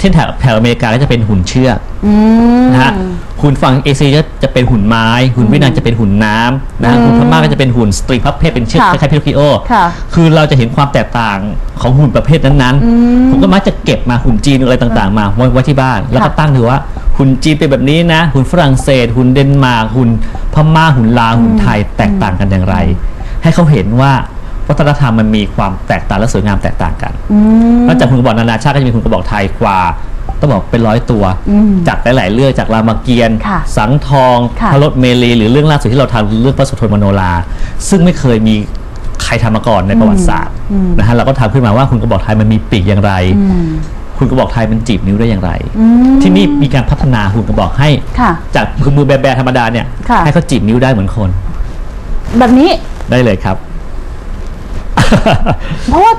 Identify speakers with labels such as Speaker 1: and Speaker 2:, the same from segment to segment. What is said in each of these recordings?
Speaker 1: เช่นแถบแถบอเมริกาก็จะเป็นหุ่นเชือก
Speaker 2: อืม
Speaker 1: นะฮะหุ่นฝั่งเอเชียก็จะเป็นหุ่นไม้ หุ่นเวียดนามจะเป็นหุ่นน้ำนะฮะหุ่นพม่าก็จะเป็นหุ่นสตรีพับเพศเป็นเชือก
Speaker 2: ค่ะ
Speaker 1: คล้ายๆพิโนคิโอ
Speaker 2: ค่ะ
Speaker 1: คือเราจะเห็นความแตกต่างของหุ่นประเภทนั้นๆ ผมก็มักจะเก็บมาหุ่นจีนอะไรต่างๆ มาไว้ไว้ที่บ้าน แล้วก็
Speaker 2: ค่ะ
Speaker 1: ตั้งดูว่าหุ่นจีนเป็นแบบนี้นะ หุ่นฝรั่งเศส หุ่นเดนมาร์กหุ่นพม่าหุ่นลาวหุ่นไทยแตกต่างกันอย่างไร ให้เขาเห็นว่า วัฒนธรรมมันมีความแตกต่างและสวยงามแตกต่างกัน
Speaker 2: อืม
Speaker 1: นอกจากหุ่นกระบอกนานาชาติก็จะมีหุ่นกระบอกไทยกว่าต้องบอกเป็นร้อยตัว
Speaker 2: อืม
Speaker 1: จากหลาย ๆ เรื่องจากรามเกียรติ์
Speaker 2: ค่ะ
Speaker 1: สังทอง
Speaker 2: ค่ะ
Speaker 1: พระรถเมลี หรือเรื่องล่าสุดที่เราทำคือเรื่องพระสุทนมโนราซึ่งไม่เคยมีใครทำมาก่อนในประวัติศาสตร์นะฮะเราก็ทำขึ้นมาว่าหุ่นกระบอกไทยมันมีปีกอย่างไร
Speaker 2: อืม
Speaker 1: หุ่นกระบอกไทยมันจีบนิ้วได้อย่างไร
Speaker 2: อืม
Speaker 1: ที่นี่มีการพัฒนาหุ่นกระบอกให้
Speaker 2: ค่ะ
Speaker 1: จากมือแบๆธรรมดาเนี่ย
Speaker 2: ค่ะ
Speaker 1: ให้เขาจีบนิ้วได้เหมือนคน
Speaker 2: แบบนี้
Speaker 1: ได้เลยครับ
Speaker 2: เพราะว่า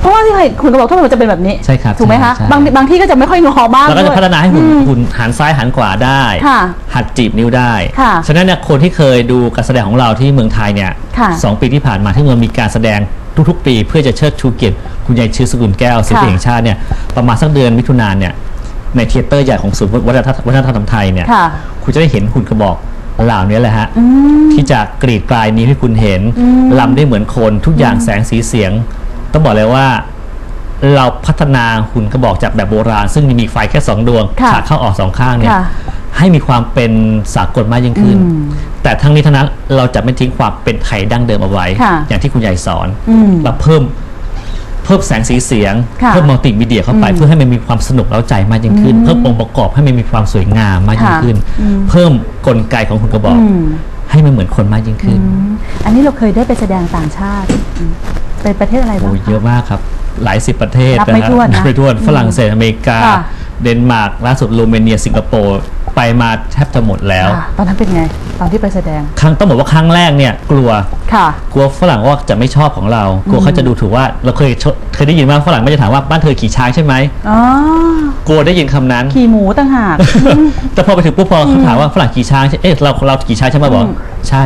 Speaker 2: เพราะว่าที่เคยคุณก็บอกทั่วไปมันจะเป็นแบบนี้
Speaker 1: ใช่ครับ
Speaker 2: ถูกไหมคะ
Speaker 1: ใช่ใช่
Speaker 2: บางบางที่ก็จะไม่ค่อยงอบ้าง
Speaker 1: แล้วก็จะ
Speaker 2: ด้วย
Speaker 1: พัฒนาให้หุ่น
Speaker 2: อืม
Speaker 1: หุ่นหันซ้ายหันขวาได้
Speaker 2: ค่ะ
Speaker 1: หัดจีบนิ้วได้
Speaker 2: ค่ะ
Speaker 1: ฉะนั้นเนี่ยคนที่เคยดูการแสดงของเราที่เมืองไทยเนี่ย
Speaker 2: ค่ะ
Speaker 1: สองปีที่ผ่านมาที่เรามีการแสดงทุกๆ ปี เพื่อจะเชิดชูเกียรติคุณยายชื่อสกุลแก้วศิลปิน
Speaker 2: ค่ะ
Speaker 1: แห่งชาติเนี่ยประมาณสักเดือนมิถุนายนเนี่ยในเทยเตอร์ใหญ่ของศูนย์วัฒนธรรมวัฒนธรรมไทยเนี่ย
Speaker 2: ค่ะ
Speaker 1: คุณจะได้เห็นหุ่นกระบอก เหล่านี้แหละฮะ
Speaker 2: อืม
Speaker 1: ที่จะกรีดกลายนี้วให้คุณเห็นลำได้เหมือนคนทุกอย่างแสงสีเสียง ต้องบอกเลยว่า เราพัฒนาหุ่นกระบอกจากแบบโบราณ ซึ่งมีไฟแค่สองดวง
Speaker 2: ค่ะ
Speaker 1: ขาเข้าออกสองข้างเนี่ย
Speaker 2: ค่ะ
Speaker 1: ให้มีความเป็นสากลมากยิ่งขึ้น
Speaker 2: อืม
Speaker 1: แต่ทั้งนี้ทั้งนั้นเราจะไม่ทิ้งความเป็นไทยดั้งเดิมเอาไว้
Speaker 2: ค่ะ
Speaker 1: อย่างที่คุณใหญ่สอน
Speaker 2: อืม
Speaker 1: เราเพิ่ม เพิ่มแสงสีเสียง
Speaker 2: ค่ะ
Speaker 1: เพิ่มมัลติมีเดียเข้าไป เพื่อให้มันมีความสนุกเร้าใจมากยิ่งขึ้น เพิ่มองค์ประกอบให้มันมีความสวยงามมากยิ่ง
Speaker 2: ค่ะ
Speaker 1: ขึ้น
Speaker 2: อืม
Speaker 1: เพิ่มกลไกของหุ่นกระบอก
Speaker 2: อืม
Speaker 1: ให้มันเหมือนคนมากยิ่งขึ้น
Speaker 2: อืมอันนี้เราเคยได้ไปแสดงต่างชาติอืมเป็นประเทศอะไรบ้าง
Speaker 1: โอ้ย
Speaker 2: คะ
Speaker 1: เยอะมากครับ หลายสิบประเทศ
Speaker 2: นับไม่
Speaker 1: ฮ
Speaker 2: ถ้วนนะ
Speaker 1: นับไม่ถ้วนฝรั่งเศสอเมริกา
Speaker 2: ค่ะ
Speaker 1: เดนมาร์กล่าสุดโรมาเนียสิงคโปร์ ไปมาแทบจะหมดแล้ว
Speaker 2: ค่ะตอนนั้นเป็นไง ตอนที่ไปแสดง
Speaker 1: ครั้งต้องบอกว่าครั้งแรกเนี่ยกลัว
Speaker 2: ค่ะ
Speaker 1: กลัวฝรั่งว่าจะไม่ชอบของเรา กลัวเขาจะดูถูกว่าเราเคยชเคยได้ยินว่าฝรั่งไม่จะถามว่าบ้านเธอขี่ช้างใช่ไหม
Speaker 2: อ๋อ
Speaker 1: กลัวได้ยินคำนั้น
Speaker 2: ขี่หมูต่างหาก
Speaker 1: แต่พอไปถึงปุ๊บพอเขาถามว่าฝรั่งขี่ช้างใช่เอ๊ะเราเราขี่ช้างใช่ไหมบอกใช่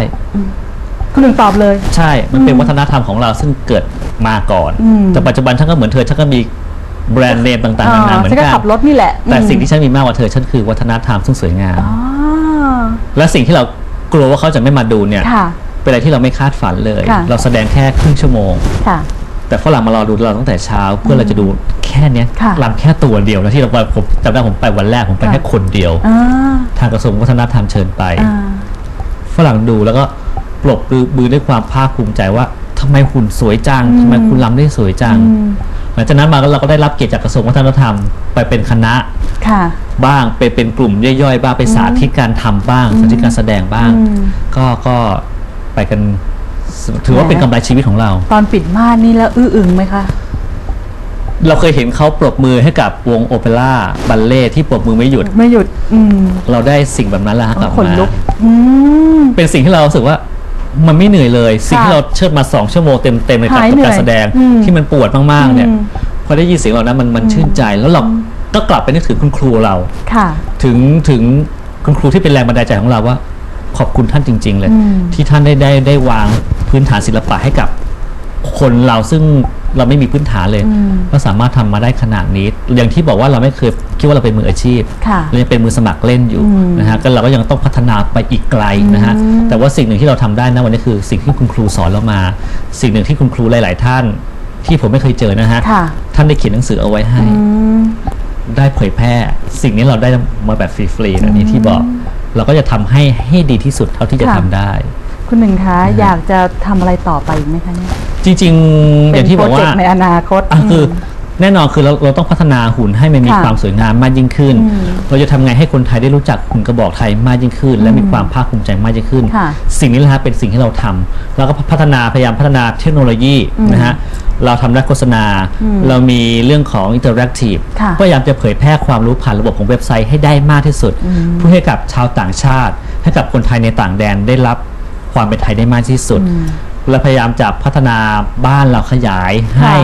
Speaker 2: คนหนึ่งตอบเลย
Speaker 1: ใช่ มันเป็นวัฒนธรรมของเราซึ่งเกิดมาก่อน
Speaker 2: อืม
Speaker 1: แต่ปัจจุบันฉันก็เหมือนเธอฉันก็มี แบรนด์เนมต่างๆนานาเหมือน
Speaker 2: ฉันก็
Speaker 1: กัน
Speaker 2: ขับรถนี่แหละ
Speaker 1: แต่
Speaker 2: อืม
Speaker 1: สิ่งที่ฉันมีมากกว่าเธอฉันคือวัฒนธรรมซึ่งสวยงาม
Speaker 2: อ๋อ
Speaker 1: และสิ่งที่เรากลัวว่าเขาจะไม่มาดูเนี่ย
Speaker 2: ค่ะ
Speaker 1: เป็นอะไรที่เราไม่คาดฝันเลย
Speaker 2: ค่ะ
Speaker 1: เราแสดงแค่ครึ่งชั่วโมง
Speaker 2: ค่ะ
Speaker 1: แต่ฝรั่งมารอดูเราตั้งแต่เช้า เพื่อเราจะดูแค่เนี้ย
Speaker 2: ค่ะ
Speaker 1: ลำแค่ตัวเดียวแล้วที่เราไปผมจำได้ผมไปวันแรกผมไป
Speaker 2: ค่ะ
Speaker 1: แค่คนเดียว
Speaker 2: อ่า
Speaker 1: ทางกระทรวงวัฒนธรรมเชิญไป
Speaker 2: อ่า
Speaker 1: ฝรั่งดูแล้วก็ปรบมือด้วยความภาคภูมิใจว่าทำไมหุ่นสวยจังทำไมคุณลำได้สวยจัง
Speaker 2: อืม
Speaker 1: หลังจากนั้นมาก็เราก็ได้รับเกียรติจากกระทรวงวัฒนธรรมไปเป็นคณะ
Speaker 2: ค่ะ
Speaker 1: บ้างไปเป็นกลุ่มย่อยๆ บ้างไปสาธิตการทำบ้างสาธิตการแสดงบ้าง
Speaker 2: อืม
Speaker 1: ก็ก็ไปกันถือว่าเป็นกำไรชีวิตของเรา
Speaker 2: ตอนปิดม่านนี่แล้วอื้ออึงไหมคะ
Speaker 1: เราเคยเห็นเขาปรบมือให้กับวงโอเปร่าบัลเล่ที่ปรบมือไม่หยุด
Speaker 2: ไม่หยุด อืม
Speaker 1: เราได้สิ่งแบบนั้นแล้วฮะกลับ
Speaker 2: ขน
Speaker 1: มา
Speaker 2: ลุก อืม
Speaker 1: เป็นสิ่งที่เรารู้สึกว่า มันไม่เหนื่อยเลย สิ่งที่
Speaker 2: ค่ะ
Speaker 1: เราเชิดมาสองชั่วโมงเต็มๆในการ
Speaker 2: หาย
Speaker 1: กับ
Speaker 2: เหนื่อย
Speaker 1: การแสดง
Speaker 2: อืม
Speaker 1: ที่มันปวดมากๆเนี่ย
Speaker 2: อืม
Speaker 1: พอได้ยินเสียงเหล่านั้นมันมันชื่นใจแล้วเราก็กลับไปนึกถึงคุณครูเรา
Speaker 2: ค่ะ
Speaker 1: ถึงถึงคุณครูที่เป็นแรงบันดาลใจของเราว่า ขอบคุณท่านจริง ๆ เลย
Speaker 2: อืม
Speaker 1: ที่ท่านได้ได้ได้วางพื้นฐานศิลปะให้กับคนเราซึ่ง เราไม่มีพื้นฐานเลย
Speaker 2: อืม
Speaker 1: ก็สามารถทำมาได้ขนาดนี้ อย่างที่บอกว่าเราไม่เคยคิดว่าเราเป็นมืออาชีพ
Speaker 2: ค่ะ
Speaker 1: เรายังเป็นมือสมัครเล่นอยู่
Speaker 2: อืม
Speaker 1: นะฮะก็เราก็ยังต้องพัฒนาไปอีกไกลนะฮะ
Speaker 2: อืม
Speaker 1: แต่ว่าสิ่งหนึ่งที่เราทำได้นะวันนี้คือสิ่งที่คุณครูสอนเรามา สิ่งหนึ่งที่คุณครูหลาย ๆ ท่าน ที่ผมไม่เคยเจอนะฮะ
Speaker 2: ค่ะ
Speaker 1: ท่านได้เขียนหนังสือเอาไว้ให้
Speaker 2: อืม
Speaker 1: ได้เผยแพร่ สิ่งนี้เราได้มาแบบฟรีๆนะนี่ที่บอก เราก็จะทำให้ให้ดีที่สุดเท่าที่จะ
Speaker 2: ค่ะ
Speaker 1: ทำได้
Speaker 2: คุณหนึ่งคะอยากจะทำอะไรต่อไปอีกไหมคะเนี่ย
Speaker 1: จริง ๆอย่างที่บอกว่า
Speaker 2: เป็นโปรเจกต์ในอนาคต
Speaker 1: อะคือ
Speaker 2: ม
Speaker 1: แน่นอนคือเราเราต้องพัฒนาหุ่นให้มันมี
Speaker 2: ค่ะ
Speaker 1: ความสวยงามมากยิ่งขึ้น
Speaker 2: อืม
Speaker 1: เราจะทำไงให้คนไทยได้รู้จักหุ่นกระบอกไทยมากยิ่งขึ้น และมีความภาคภูมิใจมากยิ่งขึ้น
Speaker 2: ค่ะ
Speaker 1: สิ่งนี้แหละฮะเป็นสิ่งที่เราทำแล้วก็พัฒนาพยายามพัฒนาเทคโนโลยีนะฮะเราทำด้านโฆษณาเรามีเรื่องของอินเตอร์แอคทีฟ
Speaker 2: ค่ะ
Speaker 1: พยายามจะเผยแพร่ความรู้ผ่านระบบของเว็บไซต์ให้ได้มากที่สุด เพื่อให้กับชาวต่างชาติ ให้กับคนไทยในต่างแดนได้รับ ความเป็นไทยได้มากที่สุด และพยายามจะพัฒนาบ้านเราขยายให้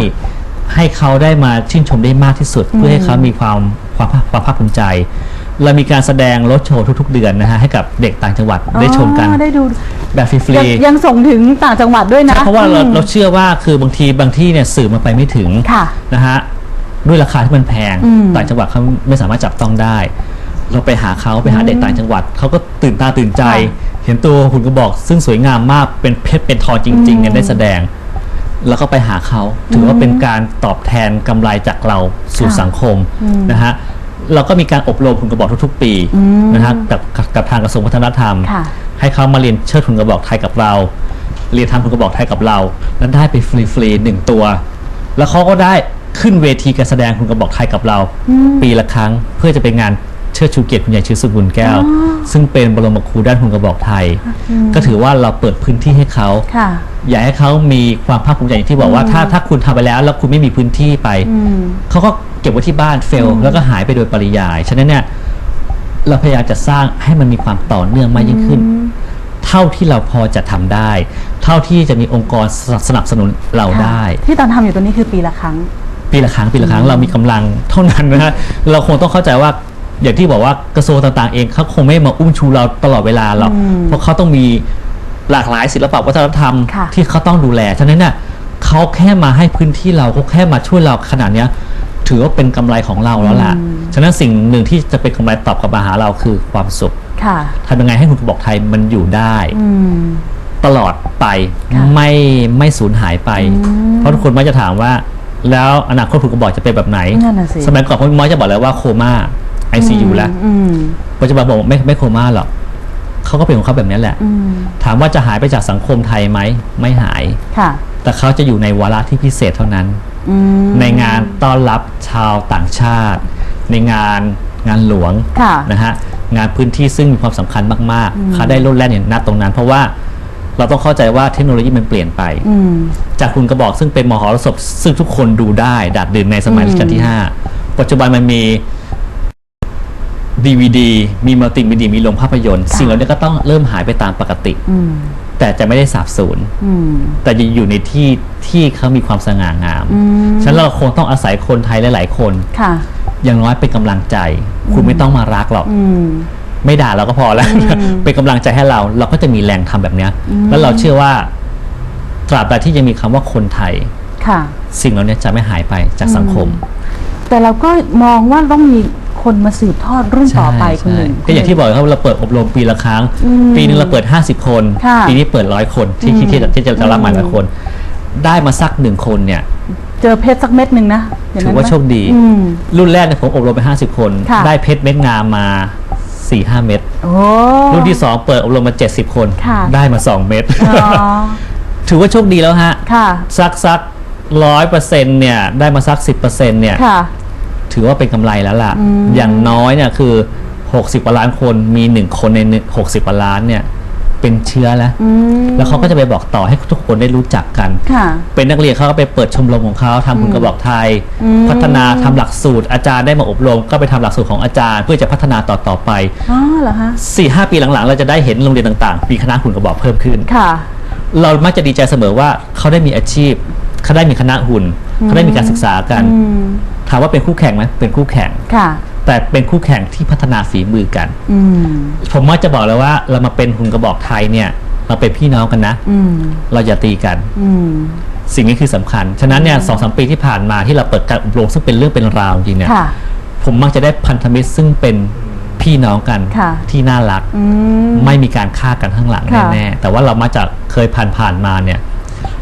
Speaker 1: ให้เขาได้มาชื่นชมได้มากที่สุด เพื่อให้เขามีความความภาคความภาคภูมิใจเรามีการแสดงรถโชว์ทุก ๆ เดือนนะฮะให้กับเด็กต่างจังหวัดได้ชมกัน
Speaker 2: อ๋อได้ดู
Speaker 1: แบบฟรี
Speaker 2: ยังยังส่งถึงต่างจังหวัดด้วยนะ
Speaker 1: ๆเพราะว่าเรา
Speaker 2: อืม
Speaker 1: เราเชื่อว่าคือบางทีบางที่เนี่ยสื่อมันไปไม่ถึง
Speaker 2: ค่ะ
Speaker 1: นะฮะด้วยราคาที่มันแพง
Speaker 2: อืม
Speaker 1: ต่างจังหวัดเขาไม่สามารถจับต้องได้ เราไปหาเขาไปหาเด็กต่างจังหวัดเขาก็ตื่นตาตื่นใจ เห็นตัวหุ่นกระบอกซึ่งสวยงามมากเป็นเพชรเป็นทองจริงๆเนี่ยได้แสดง แล้วก็ไปหาเขาถือว่าเป็นการตอบแทนกำไรจากเราสู่
Speaker 2: ค่ะ
Speaker 1: สังคม
Speaker 2: อืม
Speaker 1: นะฮะเราก็มีการอบรมหุ่นกระบอกทุกๆ ปี
Speaker 2: อืม
Speaker 1: นะฮะกับกับกับทางกระทรวงวัฒนธรรม
Speaker 2: ค่ะ
Speaker 1: ให้เขามาเรียนเชิดหุ่นกระบอกไทยกับเรา เรียนทำหุ่นกระบอกไทยกับเราแล้วได้ไปฟรีๆหนึ่งตัว แล้วเขาก็ได้ขึ้นเวทีการแสดงหุ่นกระบอกไทยกับเรา ปีละครั้งเพื่อจะเป็นงานเชิดชูเกียรติคุณยายชื่อสุบุญแก้ว
Speaker 2: อ๋อ
Speaker 1: ซึ่งเป็นบรมครูด้านหุ่นกระบอกไทย ก็ถือว่าเราเปิดพื้นที่ให้เขา
Speaker 2: ค่ะ
Speaker 1: อยากให้เขามีความภาคภูมิใจอย่างที่บอกว่าถ้าถ้าคุณทำไปแล้ว แล้วคุณไม่มีพื้นที่ไป
Speaker 2: อืม
Speaker 1: เขาก็เก็บไว้ที่บ้านเฟลแล้วก็หายไปโดยปริยายฉะนั้นเนี่ยเราพยายามจะสร้างให้มันมีความต่อเนื่องมากยิ่งขึ้น เท่าที่เราพอจะทำได้ เท่าที่จะมีองค์กรสนับสนุนเราได้
Speaker 2: ที่ตอนทำอยู่ตรงนี้คือปีละครั้ง
Speaker 1: ปีละครั้งปีละครั้งเรามีกำลังเท่านั้นนะฮะเราคงต้องเข้าใจว่า อย่างที่บอกว่ากระทรวงต่างๆเองเขาคงไม่มาอุ้มชูเราตลอดเวลาหรอก
Speaker 2: อืม
Speaker 1: เพราะเขาต้องมีหลากหลายศิลปะวัฒนธรรม
Speaker 2: ค่ะ
Speaker 1: ที่เขาต้องดูแลฉะนั้นเนี่ยเขาแค่มาให้พื้นที่เราเขาแค่มาช่วยเราขนาดเนี้ยถือว่าเป็นกำไรของเราแล้วล่ะ ฉะนั้นสิ่งหนึ่งที่จะเป็นกำไรตอบกลับมาหาเราคือความสุข
Speaker 2: ค่ะ
Speaker 1: ทำยังไงให้คุณกระบอกไทยมันอยู่ได้
Speaker 2: อืม
Speaker 1: ตลอดไป
Speaker 2: ค่ะ
Speaker 1: ไม่ไม่สูญหายไป
Speaker 2: อืม
Speaker 1: เพราะทุกคนมักจะถามว่า แล้วอนาคตคุณกระบอกจะเป็นแบบไหน
Speaker 2: นั่นน่ะสิ
Speaker 1: สมัยก่อนผมมักจะบอกเลยว่าโคม่า ไอซียูแล้ว
Speaker 2: อืม
Speaker 1: ปัจจุบันบอกไม่ไม่โคม่าหรอกเขาก็เป็นของเขาแบบนี้แหละ
Speaker 2: อืม
Speaker 1: ถามว่าจะหายไปจากสังคมไทยไหม ไม่หาย
Speaker 2: ค่ะ
Speaker 1: แต่เขาจะอยู่ในวาระที่พิเศษเท่านั้น
Speaker 2: อืม
Speaker 1: ในงานต้อนรับชาวต่างชาติ ในงานงานหลวง
Speaker 2: ค่ะ
Speaker 1: นะฮะงานพื้นที่ซึ่งมีความสำคัญมากๆเขาได้ลดแล่นอย่างนัดตรงนั้น เพราะว่าเราต้องเข้าใจว่าเทคโนโลยีมันเปลี่ยนไป
Speaker 2: อืม
Speaker 1: จากคุณกระบอกซึ่งเป็นมหรสพซึ่งทุกคนดูได้ดัดดื่นในสมัย
Speaker 2: อืม
Speaker 1: รัชกาลที่ 5 ปัจจุบันมันมี DVD มีมัลติมีเดียมีโรงภาพยนตร์ สิ่งเหล่านี้ก็ต้องเริ่มหายไปตามปกติ
Speaker 2: อืม
Speaker 1: แต่จะไม่ได้สาบสูญ
Speaker 2: อืม
Speaker 1: แต่จะอยู่ในที่ที่เขามีความสง่างาม
Speaker 2: อืม
Speaker 1: ฉะนั้นเราคงต้องอาศัยคนไทยหลาย ๆ คน
Speaker 2: ค่ะ
Speaker 1: อย่างน้อยเป็นกำลังใจ คุณไม่ต้องมารักหรอก
Speaker 2: อืม
Speaker 1: ไม่ด่าเราก็พอแล้ว
Speaker 2: อืม
Speaker 1: เป็นกำลังใจให้เรา เราก็จะมีแรงทำแบบเนี้ยแล้วเราเชื่อว่า ตราบใดที่ยังมีคำว่าคนไทย
Speaker 2: ค่ะ
Speaker 1: สิ่งเหล่านี้จะไม่หายไปจากสังคม
Speaker 2: แต่เราก็มองว่าต้องมี คนมาสืบทอดรุ่นต่อไปคุณหนึ่ง
Speaker 1: ก็อย่างที่บอกครับเราเปิดอบรมปีละครั้ง
Speaker 2: อืม
Speaker 1: ปีหนึงเราเปิด 50 คน
Speaker 2: ค่ะ
Speaker 1: ปีนี้เปิดร้อยคนที่ที่ที่ที่จะรับมาร้อยคน ได้มาสักหนึ่งคนเนี่ย
Speaker 2: เจอเพชรสักเม็ดหนึ่งนะย่ง
Speaker 1: ถื
Speaker 2: นั้น
Speaker 1: อว่า
Speaker 2: ไหม
Speaker 1: โชคดี
Speaker 2: อืม
Speaker 1: รุ่นแรกเนี่ยผมอบรมไป 50 คน
Speaker 2: ค่ะ
Speaker 1: ได้เพชรเม็ดงามมา4-5เม็ด
Speaker 2: โอ้
Speaker 1: รุ่นที่2เปิดอบรมมา 70 คน
Speaker 2: ค่ะ
Speaker 1: ได้มา 2 เม็ด
Speaker 2: อ๋อ
Speaker 1: ถือว่าโชคดีแล้วฮะ
Speaker 2: ค่ะ
Speaker 1: สักสักร้อยเปอร์เซ็นต์เนี่ยได้มาสักสิบเปอร์เซ็นต์เนี่ย
Speaker 2: ค่ะ
Speaker 1: ถือว่าเป็นกำไรแล้วล่ะ
Speaker 2: อืม
Speaker 1: อย่างน้อยเนี่ยคือ 60กว่าล้านคนมีหนึ่งคนในหกสิบกว่าล้านเนี่ยเป็นเชื้อแล้ว
Speaker 2: อืม
Speaker 1: แล้วเขาก็จะไปบอกต่อให้ทุกคนได้รู้จักกัน
Speaker 2: ค่ะ
Speaker 1: เป็นนักเรียนเขาก็ไปเปิดชมรมของเขาทำคุณกระบอกไทย
Speaker 2: อืม
Speaker 1: พัฒนาทำหลักสูตร อาจารย์ได้มาอบรม ก็ไปทำหลักสูตรของอาจารย์ เพื่อจะพัฒนาต่อต่อๆไป
Speaker 2: อ๋อเหรอฮะ
Speaker 1: 4ี่หปีหลังๆ เราจะได้เห็นโรงเรียนต่างๆ มีคณะหุ่นกระบอกเพิ่มขึ้น
Speaker 2: ค่ะ
Speaker 1: เรามักจะดีใจเสมอว่าเขาได้มีอาชีพ เขาได้มีคณะหุ่นเขาได้มีการศึกษากัน
Speaker 2: อืม
Speaker 1: ถามว่าเป็นคู่แข่งไหมเป็นคู่แข่ง
Speaker 2: ค่ะ
Speaker 1: แต่เป็นคู่แข่งที่พัฒนาฝีมือกัน
Speaker 2: อืม
Speaker 1: ผมมักจะบอกเลยว่าเรามาเป็นหุ่นกระบอกไทยเนี่ย เราเป็นพี่น้องกันนะ
Speaker 2: อืม
Speaker 1: เราอย่าตีกัน
Speaker 2: อืม
Speaker 1: สิ่งนี้คือสำคัญ ฉะนั้นเนี่ยสองสามปีที่ผ่านมาที่เราเปิดการอบรมซึ่งเป็นเรื่องเป็นราวจริงเนี่ย
Speaker 2: ค่ะ
Speaker 1: ผมมักจะได้พันธมิตรซึ่งเป็นพี่น้องกัน
Speaker 2: ค่ะ
Speaker 1: ที่น่ารัก
Speaker 2: อืม
Speaker 1: ไม่มีการฆ่ากันข้างหลัง
Speaker 2: ค่ะ
Speaker 1: แน่ๆแต่ว่าเรามาจากเคยผ่านผ่านๆมาเนี่ย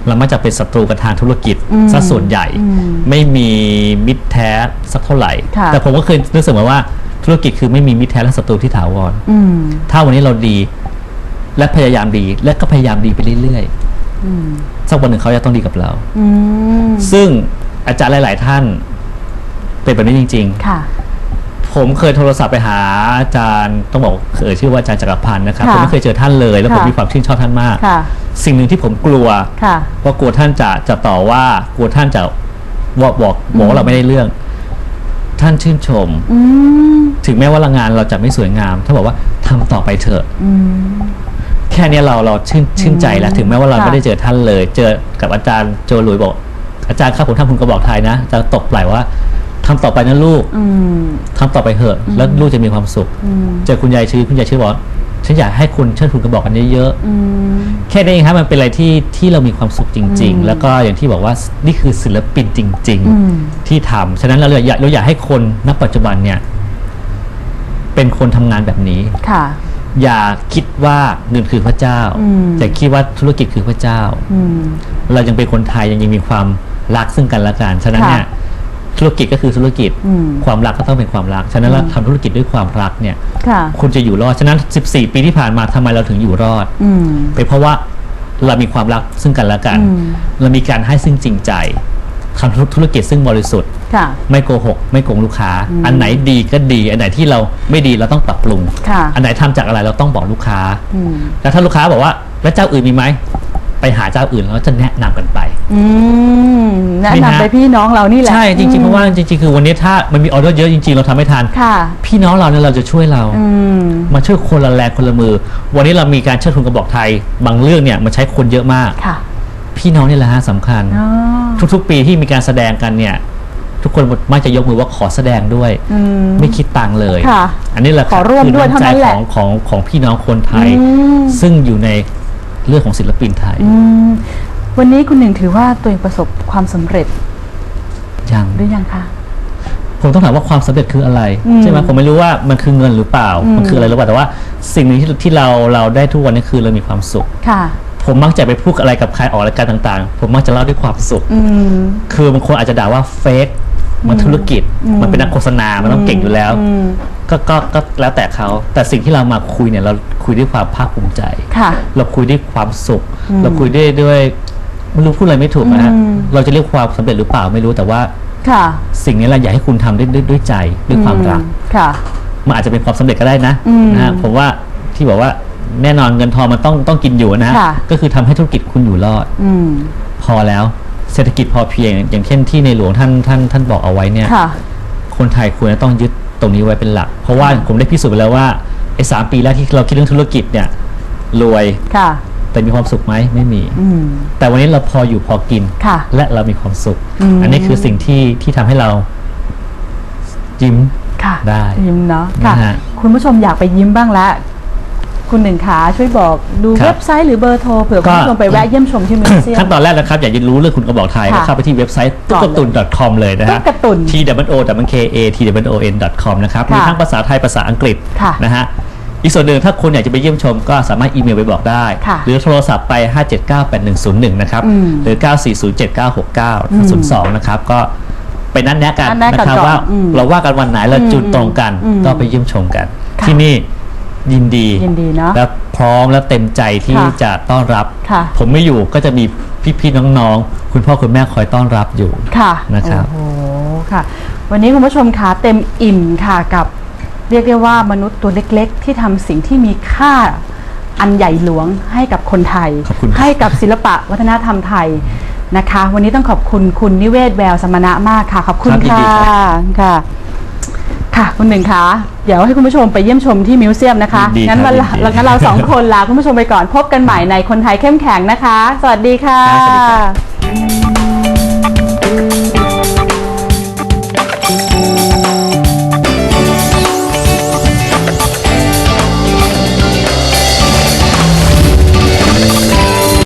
Speaker 1: เรามาจากเป็นศัตรูกันทางธุรกิจ
Speaker 2: อืม
Speaker 1: ซะส่วนใหญ่
Speaker 2: อืม
Speaker 1: ไม่มีมิตรแท้สักเท่าไหร่
Speaker 2: ค่ะ
Speaker 1: แต่ผมก็เคยนึกเสมอว่าธุรกิจคือไม่มีมิตรแท้และศัตรูที่ถาวร
Speaker 2: อืม
Speaker 1: ถ้าวันนี้เราดีและพยายามดี และก็พยายามดีไปเรื่อย
Speaker 2: อืม
Speaker 1: ๆสักวันหนึ่งเขาจะต้องดีกับเรา
Speaker 2: อืม
Speaker 1: ซึ่งอาจารย์หลาย ๆ ท่านเป็นแบบนี้จริง ๆ
Speaker 2: ค่ะ
Speaker 1: ผมเคยโทรศัพท์ไปหาอาจารย์ต้องบอกเอ่ยชื่อว่าอาจารย์จักรพันธ์นะครับ
Speaker 2: ค่ะ
Speaker 1: ผมไม่เคยเจอท่านเลย แล้วผม
Speaker 2: ค่ะ
Speaker 1: มีความชื่นชอบท่านมาก
Speaker 2: ค่ะ
Speaker 1: สิ่งหนึ่งที่ผมกลัว
Speaker 2: ค่ะ
Speaker 1: เพราะกลัวท่านจะจะต่อว่ากลัวท่านจะบอกบอกบอกว่าเราไม่ได้เรื่อง ท่านชื่นชม
Speaker 2: อืม
Speaker 1: ถึงแม้ว่างานเราจะไม่สวยงามท่านบอกว่าทำต่อไปเถอะ
Speaker 2: อืม
Speaker 1: แค่เนี้ยเราเราชื่นชื่นใจแล้ว ถึงแม้ว่าเรา
Speaker 2: ค่ะ
Speaker 1: ไม่ได้เจอท่านเลย เจอกับอาจารย์โจหลุยบอก อาจารย์ครับผมทำคุณกระบอกไทยนะอาจะตกไหลว่าทำต่อไปนะลูก
Speaker 2: อืม
Speaker 1: ทำต่อไปเถอะ แล้วลูกจะมีความสุข
Speaker 2: อืม
Speaker 1: เจอคุณยายชื่อคุณยายชื่อบอก ฉันอยากให้คุณเชิดทุนกระบอกกันเยอะ
Speaker 2: อืม
Speaker 1: ๆ แค่นี้เองครับมันเป็นอะไรที่ที่เรามีความสุขจริง ๆ แล้วก็อย่างที่บอกว่านี่คือศิลปินจริง
Speaker 2: อืม
Speaker 1: ๆ ที่ทำฉะนั้นเราเลยอยากเราอยากให้คนณปัจจุบันเนี่ย เป็นคนทำงานแบบนี้
Speaker 2: ค่ะ
Speaker 1: อย่าคิดว่าเงินคือพระเจ้า
Speaker 2: อืม
Speaker 1: แต่คิดว่าธุรกิจคือพระเจ้า
Speaker 2: อืม
Speaker 1: เรายังเป็นคนไทยยังยังมีความรักซึ่งกันและกัน ฉะนั้นเนี่ย
Speaker 2: ค่ะ
Speaker 1: ธุรกิจก็คือธุรกิจ
Speaker 2: อืม
Speaker 1: ความรักก็ต้องเป็นความรัก ฉะนั้นเราทำธุรกิจด้วยความรักเนี่ย
Speaker 2: ค่ะ
Speaker 1: คุณจะอยู่รอด ฉะนั้น 14 ปีที่ผ่านมาทำไมเราถึงอยู่รอด
Speaker 2: อืม
Speaker 1: เป็นเพราะว่าเรามีความรักซึ่งกันและกัน
Speaker 2: อืม
Speaker 1: เรามีการให้ซึ่งจริงใจทำธุรกิจซึ่งบริสุทธิ์
Speaker 2: ค่ะ
Speaker 1: ไม่โกหก ไม่โกงลูกค้า อันไหนดีก็ดี อันไหนที่เราไม่ดีเราต้องปรับปรุง
Speaker 2: ค่ะ
Speaker 1: อันไหนทำจากอะไรเราต้องบอกลูกค้า
Speaker 2: อืม
Speaker 1: แล้วถ้าลูกค้าบอกว่า แล้วเจ้าอื่นมีไหม ไปหาเจ้าอื่นแล้วจะแนะนำกันไป
Speaker 2: อืมแนะ
Speaker 1: นี่
Speaker 2: นำ
Speaker 1: ฮะ
Speaker 2: ไปพี่น้องเรานี่แหละ
Speaker 1: ใช่จริงๆเพราะว่าจริงๆคือวันนี้ถ้ามันมีออเดอร์เยอะจริงๆเราทำไม่ทัน
Speaker 2: ค่ะ
Speaker 1: พี่น้องเราเนี่ยเราจะช่วยเรา
Speaker 2: อืม
Speaker 1: มาช่วยคนละแรงคนละมือ วันนี้เรามีการเชิดทุนกระบอกไทย บางเรื่องเนี่ยมันใช้คนเยอะมาก
Speaker 2: ค่ะ
Speaker 1: พี่น้องนี่แหละฮะสำคัญ
Speaker 2: อ๋อ
Speaker 1: ทุกๆ ปีที่มีการแสดงกันเนี่ยทุกคนมักจะยกมือว่าขอแสดงด้วย
Speaker 2: อืม
Speaker 1: ไม่คิดตังค์เลย
Speaker 2: ค่ะ
Speaker 1: อันนี้แหละ
Speaker 2: ขอร่วม
Speaker 1: คือ
Speaker 2: ด้วยเท่านั้นแหละ
Speaker 1: ของของของพี่น้องคนไทย
Speaker 2: อืม
Speaker 1: ซึ่งอยู่ใน เรื่องของศิลปินไทย
Speaker 2: อืมวันนี้คุณหนึ่งถือว่าตัวเองประสบความสำเร็จ
Speaker 1: ยัง
Speaker 2: หรือยังคะ
Speaker 1: ผมต้องถามว่าความสำเร็จคืออะไร
Speaker 2: อืม
Speaker 1: ใช่ไหมผมไม่รู้ว่ามันคือเงินหรือเปล่า
Speaker 2: อืม
Speaker 1: มันคืออะไรหรือเปล่าแต่ว่าสิ่งหนึ่งที่ที่เราเราได้ทุกวันนี้คือเรามีความสุข
Speaker 2: ค่ะ
Speaker 1: ผมมักจะไปพูดอะไรกับใครออกรายการต่างๆ ผมมักจะเล่าด้วยความสุข
Speaker 2: อืม
Speaker 1: คือบางคนอาจจะด่าว่าเฟกมันธุรกิจ
Speaker 2: อืม
Speaker 1: มันเป็นนักโฆษณา มันต้องเก่งอยู่แล้ว
Speaker 2: อืม
Speaker 1: ก็ก็ก็แล้วแต่เขา แต่สิ่งที่เรามาคุยเนี่ยเราคุยด้วยความภาคภูมิใจ
Speaker 2: ค่ะ
Speaker 1: เราคุยด้วยความสุข
Speaker 2: อืม
Speaker 1: เราคุยด้วยด้วยไม่รู้พูดอะไรไม่ถูกนะฮะ
Speaker 2: อืม
Speaker 1: เราจะเรียกความสำเร็จหรือเปล่าไม่รู้แต่ว่า
Speaker 2: ค่ะ
Speaker 1: สิ่งนี้เราอยากให้คุณทำด้วยด้วยด้วยใจด้วยความรัก
Speaker 2: อืค่ะ
Speaker 1: มันอาจจะเป็นความสำเร็จก็ได้นะ
Speaker 2: อืม
Speaker 1: นะฮะผมว่าที่บอกว่าแน่นอนเงินทองมันต้องต้องกินอยู่นะฮะ
Speaker 2: ค่ะ
Speaker 1: ก็คือทำให้ธุรกิจคุณอยู่รอด
Speaker 2: อืม
Speaker 1: พอแล้วเศรษฐกิจพอเพียง อย่างเช่นที่ในหลวงท่านท่านท่านบอกเอาไว้เนี่ย
Speaker 2: ค่ะ
Speaker 1: คนไทยควรจะต้องยึด ตรงนี้ไว้เป็นหลัก เพราะว่าผมได้พิสูจน์ไปแล้วว่าไอ้สามปีแรกที่เราคิดเรื่องธุรกิจเนี่ยรวย
Speaker 2: ค่ะ
Speaker 1: แต่มีความสุขไหมไม่มี
Speaker 2: อืม
Speaker 1: แต่วันนี้เราพออยู่พอกิน
Speaker 2: ค่ะ
Speaker 1: และเรามีความสุข
Speaker 2: อืม
Speaker 1: อันนี้คือสิ่งที่ที่ทำให้เรายิ้ม
Speaker 2: ค่ะ
Speaker 1: ได้
Speaker 2: ยิ้มเนาะค่ะ
Speaker 1: นะฮะ
Speaker 2: คุณผู้ชมอยากไปยิ้มบ้างแล้ว คุณหนึ่งขาช่วยบอกดู
Speaker 1: ครับ
Speaker 2: เว็บไซต์หรือเบอร์โทรเผื่อคุณผู้ชมไปแวะเยี่ยมชมที่มิวเซียม
Speaker 1: ขั้นตอนแรกนะครับ อยากจะรู้เรื่องคุณกระบอกไทย
Speaker 2: ค่ะ
Speaker 1: ก็เข้าไปที่เว็บไซต์
Speaker 2: ก่
Speaker 1: ตุ๊
Speaker 2: อน
Speaker 1: ก
Speaker 2: เลย
Speaker 1: ตุน .com เลยนะฮะ
Speaker 2: ตุ๊กตุน
Speaker 1: t w o w k a t w o n com นะครับ
Speaker 2: ค่ะ
Speaker 1: มีทั้งภาษาไทยภาษาอังกฤษ
Speaker 2: ค่ะ
Speaker 1: นะฮะ อีกส่วนหนึ่งถ้าคุณอยากจะไปเยี่ยมชมก็สามารถอีเมลไปบอกได้
Speaker 2: ค่ะ
Speaker 1: หรือโทรศัพท์ไป 5798101 นะครับ
Speaker 2: อืม
Speaker 1: หรือ 9407969 02 นะครับ ก็ไปนัดแนะกัน
Speaker 2: นัดแนะกัน
Speaker 1: นะครับ
Speaker 2: ก่อน
Speaker 1: ว่า
Speaker 2: อืม
Speaker 1: เราว่ากันวันไหนเราจุดตรงกัน
Speaker 2: อืม
Speaker 1: ก็ไปเยี่ยมชมกัน
Speaker 2: ค่ะ
Speaker 1: ที่นี่ ยินดี
Speaker 2: ยินดีเนาะ
Speaker 1: และพร้อมและเต็มใจที่
Speaker 2: ค่ะ
Speaker 1: จะต้อนรับ
Speaker 2: ค่ะ
Speaker 1: ผมไม่อยู่ก็จะมีพี่ๆน้องๆ คุณพ่อคุณแม่คอยต้อนรับอยู่
Speaker 2: ค่ะ
Speaker 1: นะครับ
Speaker 2: โอ้โหค่ะ วันนี้คุณผู้ชมคะเต็มอิ่มค่ะกับ เรียกได้ว่ามนุษย์ตัวเล็กๆ ที่ทำสิ่งที่มีค่าอันใหญ่หลวงให้กับคนไทย
Speaker 1: ขอบคุณครับ
Speaker 2: ให้กับศิลปะวัฒนธรรมไทยนะคะ วันนี้ต้องขอบคุณคุณนิเวศแววสมณะมากค่ะ ขอบคุณ
Speaker 1: ครับยิน
Speaker 2: ค่ะ
Speaker 1: ดีครับ
Speaker 2: ค่ะ ค่ะคุณหนึ่งคะเดี๋ยวให้คุณผู้ชมไปเยี่ยมชมที่มิวเซียมนะคะ
Speaker 1: ยินดี
Speaker 2: งั้น
Speaker 1: ครับ
Speaker 2: วัน
Speaker 1: ยิ
Speaker 2: ละ
Speaker 1: นดี
Speaker 2: งั้นเราสองคนลาคุณผู้ชมไปก่อนพบกันใหม่ในคนไทยเข้มแข็งนะคะ สวัสดีค่ะ
Speaker 1: ครับสวัสดีครับ